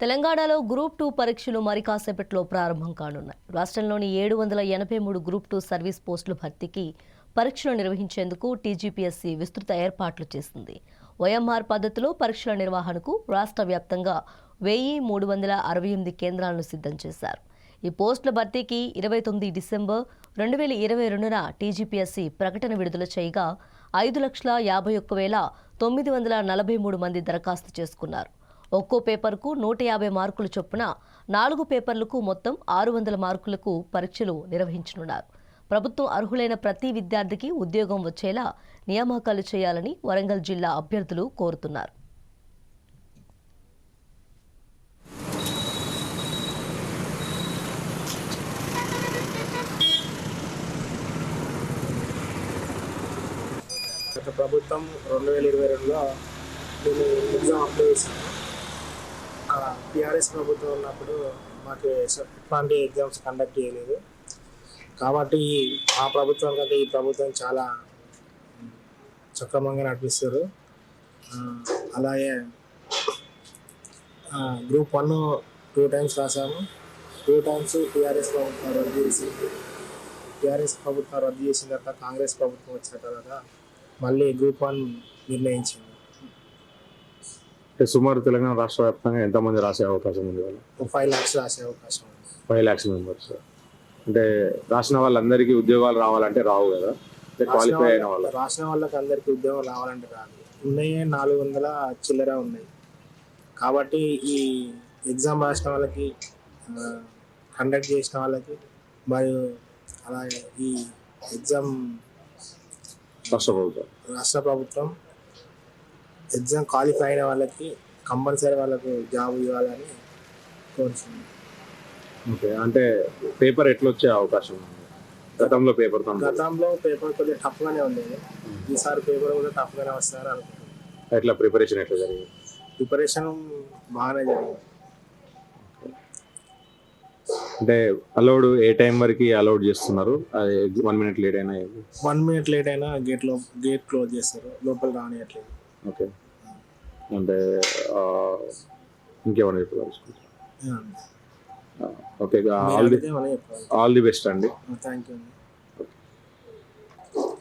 తెలంగాణలో group two పరీక్షలు మరి కాసేపట్లో ప్రారంభం కానున్నాయి. రాష్ట్రంలోని ఏడు వందల ఎనభై మూడు గ్రూప్ టూ సర్వీస్ పోస్టుల భర్తీకి పరీక్షలు నిర్వహించేందుకు టీజీపీఎస్సీ విస్తృత ఏర్పాట్లు చేసింది. వైఎంఆర్ పద్ధతిలో పరీక్షల నిర్వహణకు రాష్ట్ర వ్యాప్తంగా వెయ్యి మూడు వందల అరవై ఎనిమిది కేంద్రాలను సిద్ధం చేశారు. ఈ పోస్టుల భర్తీకి ఇరవై తొమ్మిది డిసెంబర్ రెండు వేల ఇరవై రెండున టీజీపీఎస్సీ ప్రకటన విడుదల చేయగా ఐదు లక్షల యాభై ఒక్క వేల తొమ్మిది వందల నలభై మూడు మంది దరఖాస్తు చేసుకున్నారు. ఒక్కో పేపర్కు నూట యాభై మార్కులు చొప్పున నాలుగు పేపర్లకు మొత్తం ఆరు వందల మార్కులకు పరీక్షలు నిర్వహించనున్నారు. ప్రభుత్వం అర్హులైన ప్రతి విద్యార్థికి ఉద్యోగం వచ్చేలా నియామకాలు చేయాలని వరంగల్ జిల్లా అభ్యర్థులు కోరుతున్నారు. గత ప్రభుత్వం రెండు వేల ఇరవై రెండులో నేను ఎగ్జామ్ అప్లై చేశాను టీఆర్ఎస్ ప్రభుత్వం ఉన్నప్పుడు మాకు ఎట్లాంటి ఎగ్జామ్స్ కండక్ట్ చేయలేదు. కాబట్టి ఆ ప్రభుత్వం కంటే ఈ ప్రభుత్వం చాలా సక్రమంగా నడిపిస్తారు అలాగే గ్రూప్ వన్ టూ టైమ్స్ రాసాము. టూ టైమ్స్ టీఆర్ఎస్ ప్రభుత్వం రద్దు చేసి టీఆర్ఎస్ ప్రభుత్వం రద్దు చేసిన తర్వాత కాంగ్రెస్ ప్రభుత్వం వచ్చిన తర్వాత మళ్ళీ గ్రూప్ వన్ నిర్ణయించింది. అంటే సుమారు తెలంగాణ రాష్ట్ర వ్యాప్తంగా ఎంతమంది రాసే అవకాశం ఉంది వాళ్ళు ఫైవ్ ల్యాక్స్ రాసే అవకాశం ఉంది. ఫైవ్ ల్యాక్స్ మెంబర్స్ అంటే రాసిన వాళ్ళందరికీ ఉద్యోగాలు రావాలంటే రావు కదా? అంటే క్వాలిఫై అయిన వాళ్ళు రాసిన వాళ్ళకి అందరికీ ఉద్యోగం రావాలంటే రాదు. ఉన్నాయే నాలుగు వందల చిల్లర ఉన్నాయి. కాబట్టి ఈ ఎగ్జామ్ రాసిన వాళ్ళకి కండక్ట్ చేసిన వాళ్ళకి మరియు అలాగే ఈ ఎగ్జామ్ రాష్ట్ర ప్రభుత్వం. రాష్ట్ర ప్రభుత్వం ఎగ్జామ్ క్వాలిఫై అయిన వాళ్ళకి కంపల్సరీ వాళ్ళకు జాబ్ ఇవ్వాలని కోరుతున్నాను ఓకే అంటే పేపర్ ఎట్లా వచ్చే అవకాశం? ఉంది గతంలో పేపర్ గతంలో పేపర్ కొద్దిగా టఫ్గానే ఉండేది. ఈసారి పేపర్ కూడా టఫ్గానే వస్తారని అనుకుంటున్నాను. ఎట్లా ప్రిపరేషన్ ఎట్లా జరిగింది? ప్రిపరేషన్ బాగానే జరిగింది. అంటే అలౌడ్ ఏ టైం వరకు అలౌడ్ చేస్తున్నారు? అది వన్ మినిట్ లేట్ అయినా వన్ మినిట్ లేట్ అయినా గేట్లో గేట్ క్లోజ్ చేస్తారు. లోపల రానియట్లేదు. ఓకే. అంటే ఇంకేమైనా చెప్పదలుచుకుంటారు okay all the all the best అండి. థ్యాంక్ యూ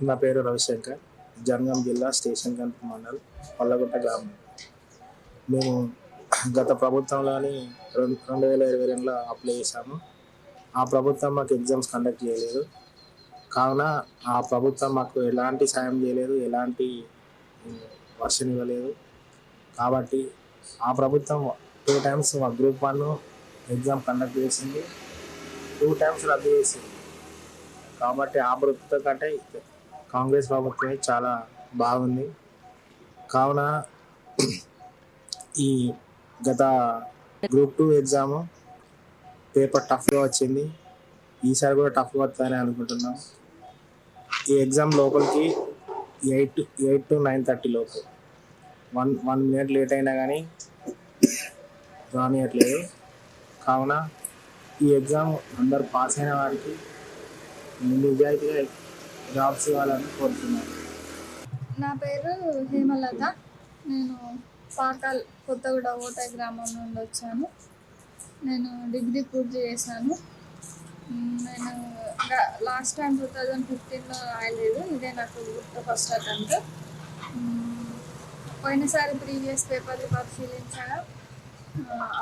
నా పేరు రవిశంకర్ జనగాం జిల్లా స్టేషన్ కంట్రి మండల్ పల్లగుట్ట గ్రామం. మేము గత ప్రభుత్వంలోని రెండు రెండు వేల ఇరవై రెండులో అప్లై చేశాము. ఆ ప్రభుత్వం మాకు ఎగ్జామ్స్ కండక్ట్ చేయలేదు. కావున ఆ ప్రభుత్వం మాకు ఎలాంటి సాయం చేయలేదు ఎలాంటి వర్షన్ ఇవ్వలేదు. కాబట్టి ఆ ప్రభుత్వం టూ టైమ్స్ మా గ్రూప్ వన్ ఎగ్జామ్ కండక్ట్ చేసింది. టూ టైమ్స్ రద్దు చేసింది. కాబట్టి ఆ ప్రభుత్వం కంటే కాంగ్రెస్ ప్రభుత్వమే చాలా బాగుంది. కావున ఈ గత గ్రూప్ టూ ఎగ్జామ్ పేపర్ టఫ్గా వచ్చింది. ఈసారి కూడా టఫ్గా వస్తుందని అనుకుంటున్నాం. ఈ ఎగ్జామ్ లోపలికి eight eight to nine thirty లోపు. వన్ వన్ మినిట్ లేట్ అయినా కానీ రానియట్లేదు. కావున ఈ ఎగ్జామ్ అందరు పాస్ అయిన వారికి నిజాయితీగా జాబ్స్ ఇవ్వాలని కోరుతున్నాను. నా పేరు హేమలత. నేను పాకాల్ కొత్తగూడ ఓటై గ్రామం నుండి వచ్చాను. నేను డిగ్రీ పూర్తి చేశాను. నేను లాస్ట్ టైం టూ థౌజండ్ ఫిఫ్టీన్లో రాయలేదు. ఇదే నాకు గుర్తు ఫస్ట్ అటెంప్ట్. పోయినసారి ప్రీవియస్ పేపర్లు పరిశీలించగా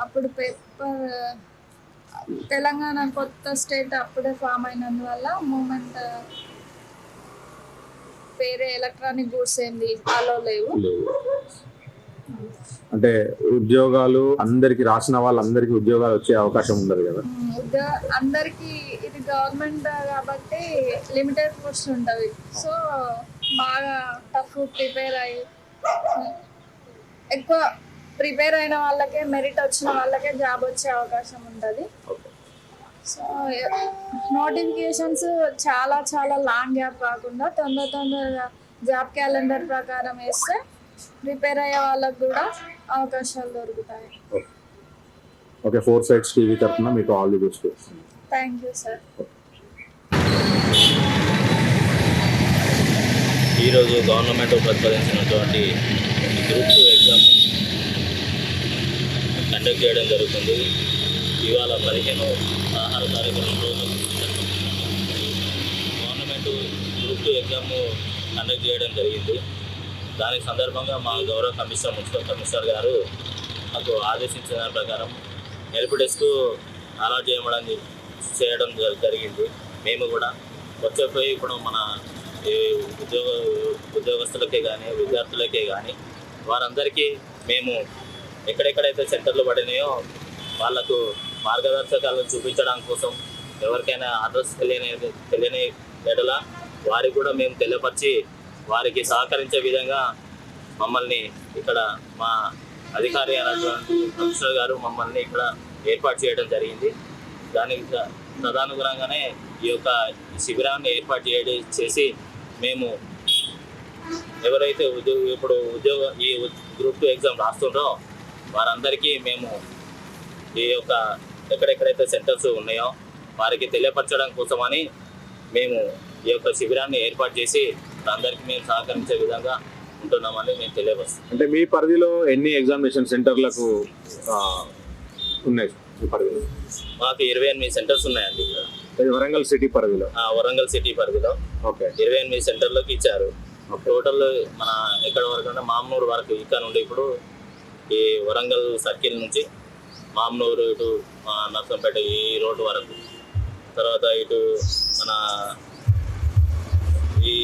అప్పుడు పేపర్ తెలంగాణ కొత్త స్టేట్ అప్పుడే ఫామ్ అయినందువల్ల మూమెంట్ వేరే ఎలక్ట్రానిక్ గూడ్స్ ఏంది అలో లేవు. అంటే ఉద్యోగాలు అందరికి రాసిన వాళ్ళందరికీ ఉద్యోగాలు వచ్చే అవకాశం ఉండదు కదా. అందరికీ ఇది గవర్నమెంట్ కాబట్టి లిమిటెడ్ పోస్ట్ ఉంటుంది. సో బాగా టఫ్ ప్రిపేర్ అయ్యి ఎక్కువ ప్రిపేర్ అయిన వాళ్ళకే మెరిట్ వచ్చిన వాళ్ళకే జాబ్ వచ్చే అవకాశం ఉంటుంది. సో నోటిఫికేషన్స్ చాలా చాలా లాంగ్ గ్యాప్ కాకుండా తొందర తొందరగా జాబ్ క్యాలెండర్ ప్రకారం వేస్తే ప్రిపేర్ అయ్యే వాళ్ళకు కూడా అవకాశాలు దొరుకుతాయి. ఓకే. ఫోర్ సైడ్స్ టీవీ తరఫున మీకు all the best. Thank you sir. ఈరోజు గవర్నమెంట్ ప్రతిపాదించినటువంటి గ్రూప్ ఎగ్జామ్ కండక్ట్ చేయడం జరుగుతుంది. ఇవాళ పదిహేను పదహారు తారీఖు రోజు government group two exam conduct చేయడం జరిగింది. దానికి సందర్భంగా మా గౌరవ కమిషనర్ మున్సిపల్ కమిషనర్ గారు మాకు ఆదేశించిన ప్రకారం హెల్ప్ డెస్క్ అలాట్ చేయడం చేయడం జ- జరిగింది. మేము కూడా వచ్చేపోయి ఇప్పుడు మన ఈ ఉద్యోగ ఉద్యోగస్తులకే కానీ విద్యార్థులకే కానీ వారందరికీ మేము ఎక్కడెక్కడైతే సెంటర్లు పడినాయో వాళ్ళకు మార్గదర్శకాలను చూపించడం కోసం ఎవరికైనా అడ్రస్ తెలియని తెలియని ఎడల వారికి కూడా మేము తెలియపరిచి వారికి సహకరించే విధంగా మమ్మల్ని ఇక్కడ మా అధికారి అయినటువంటి కమిషనర్ గారు మమ్మల్ని ఇక్కడ ఏర్పాటు చేయడం జరిగింది. దానికి త- తదనుగుణంగానే ఈ యొక్క శిబిరాన్ని ఏర్పాటు చేయడం చేసి మేము ఎవరైతే ఉద్యోగ ఇప్పుడు ఉద్యోగ ఈ గ్రూప్ టూ ఎగ్జామ్ రాస్తుండ్రో వారందరికీ మేము ఈ యొక్క ఎక్కడెక్కడైతే సెంటర్స్ ఉన్నాయో వారికి తెలియపరచడం కోసమని మేము ఈ యొక్క శిబిరాన్ని ఏర్పాటు చేసి అందరికీ మేము సహకరించే విధంగా ఉంటున్నామని మేము తెలియపరుస్తాం అంటే మీ పరిధిలో ఎన్ని ఎగ్జామినేషన్ సెంటర్లకు ఉన్నాయి? మాకు ఇరవై ఎనిమిది సెంటర్స్ ఉన్నాయండి ఇక్కడ. ఇది వరంగల్ సిటీ పరిధిలో? ఆ వరంగల్ సిటీ పరిధిలో. ఓకే. ఇరవై ఎనిమిది సెంటర్లకు ఇచ్చారు. టోటల్ మన ఎక్కడ వరకు అంటే మామనూరు వరకు ఇక్కడ నుండి ఇప్పుడు ఈ వరంగల్ సర్కిల్ నుంచి మామనూరు ఇటు ఆ, నర్సంపేట ఈ రోడ్డు వరకు. తర్వాత ఇటు మన ఈ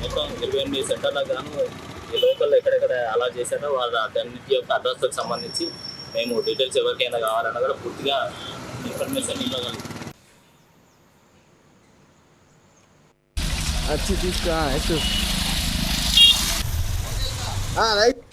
మొత్తం ఇరవై ఎనిమిది సెంటర్లకు గాను ఈ లోకల్ ఎక్కడెక్కడ అలా చేశారో వాళ్ళ అన్నిటి యొక్క అడ్రస్లకు సంబంధించి మేము డీటెయిల్స్ ఎవరికైనా కావాలన్నా కూడా పూర్తిగా ఇన్ఫర్మేషన్ ఇవ్వగలుగుతాం. వచ్చి తీసుకురా ఎత్తు రైట్